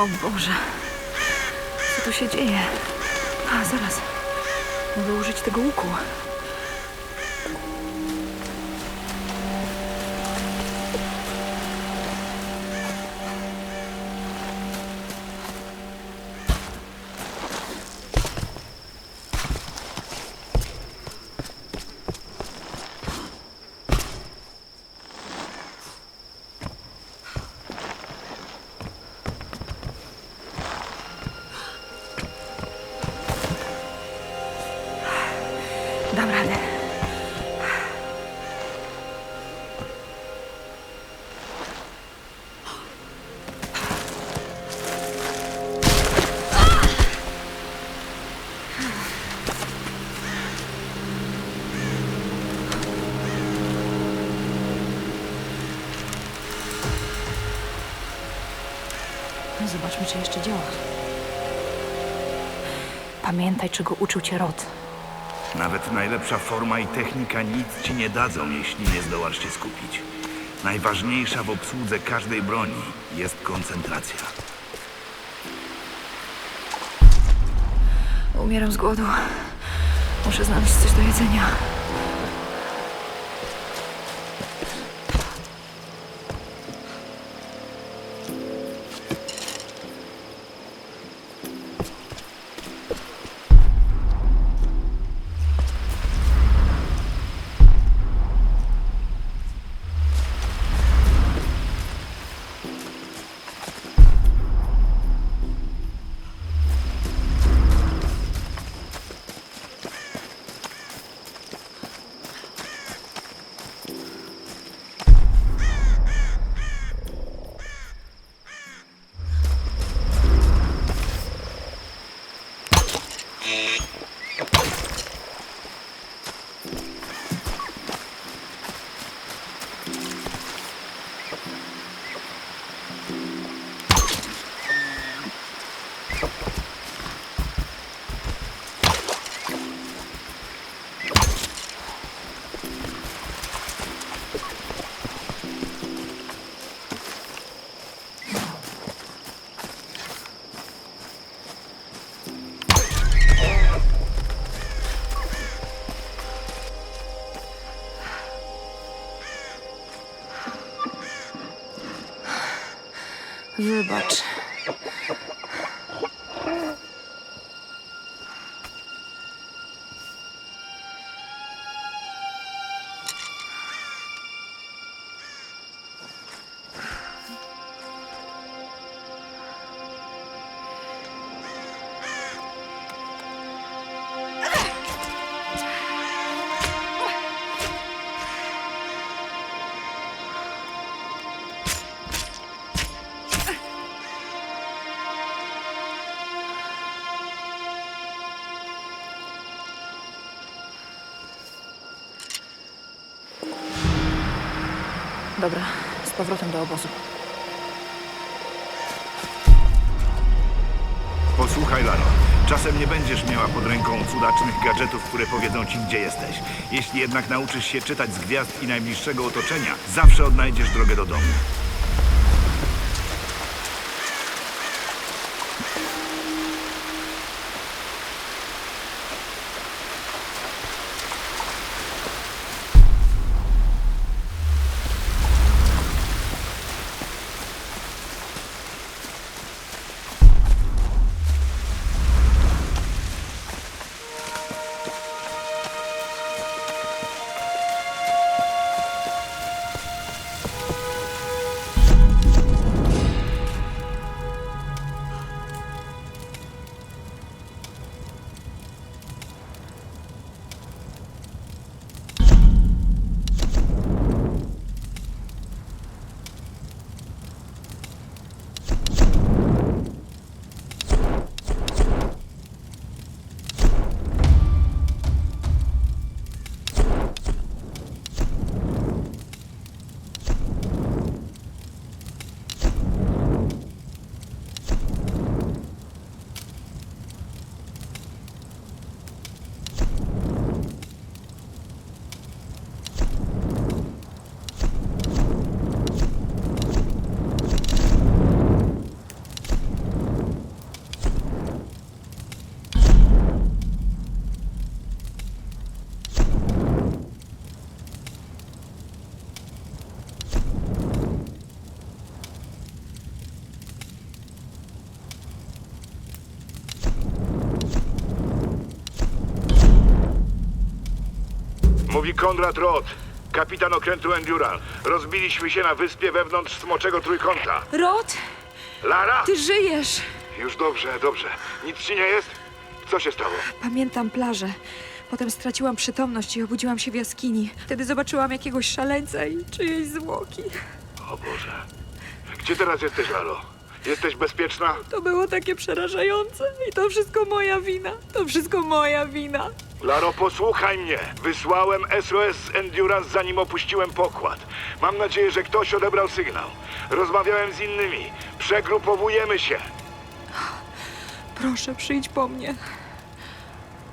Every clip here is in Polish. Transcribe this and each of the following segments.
O Boże. Co tu się dzieje? A, zaraz. Mogę użyć tego łuku. Zobaczmy, czy jeszcze działa. Pamiętaj, czego uczył cię Rod. Nawet najlepsza forma i technika nic ci nie dadzą, jeśli nie zdołasz się skupić. Najważniejsza w obsłudze każdej broni jest koncentracja. Umieram z głodu. Muszę znaleźć coś do jedzenia. Wybacz. Dobra, z powrotem do obozu. Posłuchaj, Laro. Czasem nie będziesz miała pod ręką cudacznych gadżetów, które powiedzą ci, gdzie jesteś. Jeśli jednak nauczysz się czytać z gwiazd i najbliższego otoczenia, zawsze odnajdziesz drogę do domu. Konrad Roth, kapitan okrętu Endurance. Rozbiliśmy się na wyspie wewnątrz Smoczego Trójkąta. Rod, Lara! ty żyjesz! Już dobrze, dobrze. Nic ci nie jest? Co się stało? Pamiętam plażę. Potem straciłam przytomność i obudziłam się w jaskini. Wtedy zobaczyłam jakiegoś szaleńca i czyjeś zwłoki. O Boże. Gdzie teraz jesteś, Laro? Jesteś bezpieczna? To było takie przerażające. I to wszystko moja wina. To wszystko moja wina. Laro, posłuchaj mnie. Wysłałem SOS z Endurance, zanim opuściłem pokład. Mam nadzieję, że ktoś odebrał sygnał. Rozmawiałem z innymi. Przegrupowujemy się. Proszę, przyjdź po mnie.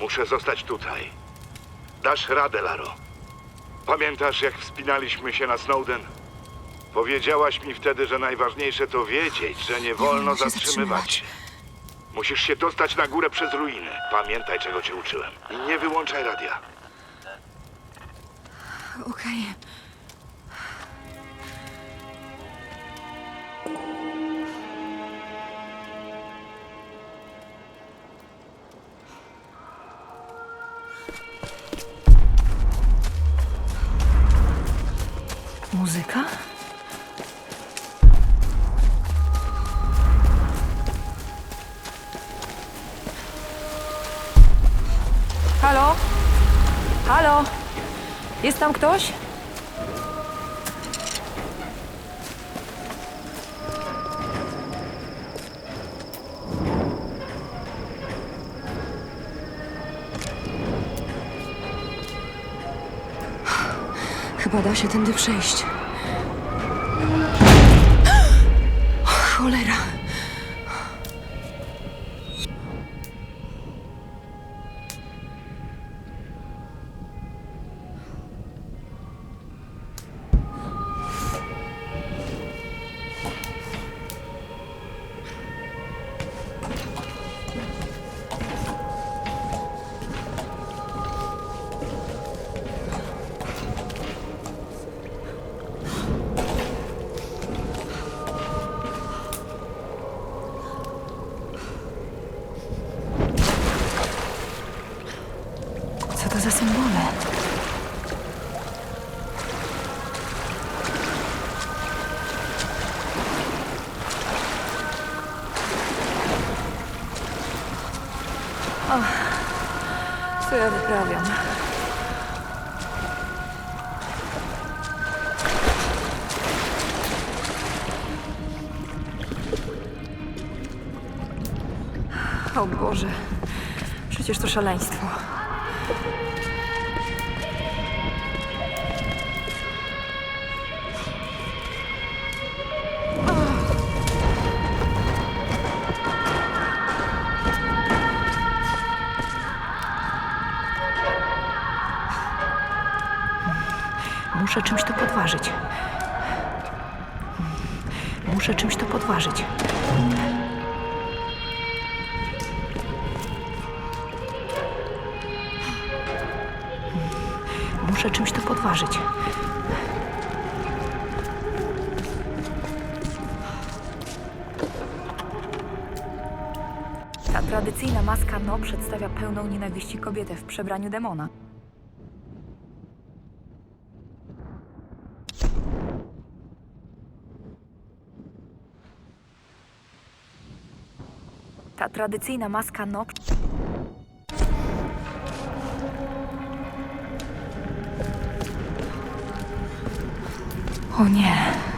Muszę zostać tutaj. Dasz radę, Laro. Pamiętasz, jak wspinaliśmy się na Snowden? Powiedziałaś mi wtedy, że najważniejsze to wiedzieć, że nie wolno się zatrzymywać. się. Musisz się dostać na górę przez ruiny. Pamiętaj, czego cię uczyłem. I nie wyłączaj radia. Okej. Muzyka? Halo? Halo? Jest tam ktoś? Chyba da się tędy przejść. Ach, co ja wyprawiam? O Boże, przecież to szaleństwo. Muszę czymś to podważyć. Muszę czymś to podważyć. Muszę czymś to podważyć. Ta tradycyjna maska No przedstawia pełną nienawiści kobietę w przebraniu demona. Tradycyjna maska No O nie.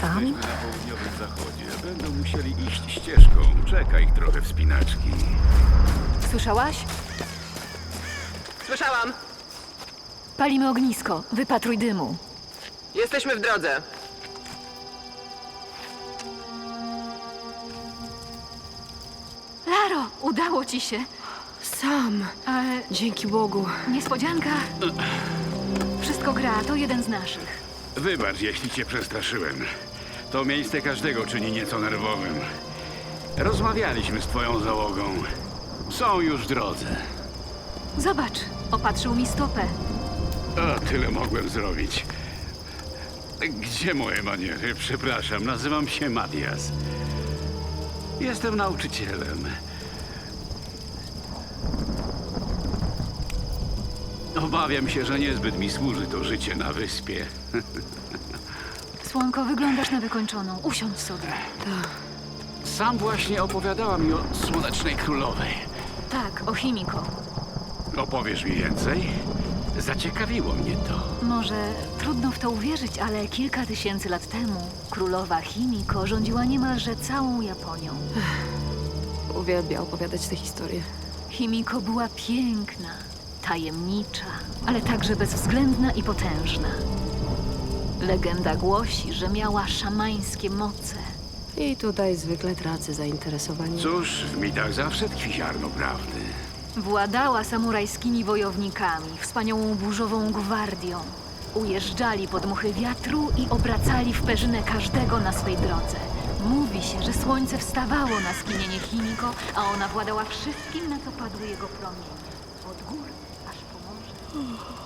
Sam? Jesteśmy na południowym zachodzie. Będą musieli iść ścieżką. Czeka ich trochę wspinaczki. Słyszałaś? Słyszałam! Palimy ognisko. Wypatruj dymu. Jesteśmy w drodze. Laro, udało ci się. Sam. Ale Dzięki Bogu. niespodzianka. Wszystko gra, to jeden z naszych. Wybacz, jeśli cię przestraszyłem. To miejsce każdego czyni nieco nerwowym. Rozmawialiśmy z twoją załogą. Są już w drodze. Zobacz, opatrzył mi stopę. O, tyle mogłem zrobić. Gdzie moje maniery? Przepraszam, nazywam się Matias. Jestem nauczycielem. Obawiam się, że niezbyt mi służy to życie na wyspie. Słonko, wyglądasz na wykończoną. Usiądź sobie. Sam właśnie opowiadała mi o Słonecznej Królowej. Tak, o Chimiko. Opowiesz mi więcej? Zaciekawiło mnie to. Może trudno w to uwierzyć, ale kilka tysięcy lat temu królowa Chimiko rządziła niemalże całą Japonią. Uwielbia opowiadać te historie. Chimiko była piękna, tajemnicza, ale także bezwzględna i potężna. Legenda głosi, że miała szamańskie moce. I tutaj zwykle tracę zainteresowanie. Cóż, w mitach zawsze tkwi ziarno prawdy. Władała samurajskimi wojownikami, wspaniałą burzową gwardią. Ujeżdżali pod muchy wiatru i obracali w perzynę każdego na swej drodze. Mówi się, że słońce wstawało na skinienie Chimiko, a ona władała wszystkim, na co padły jego promienie. Od gór aż po morze.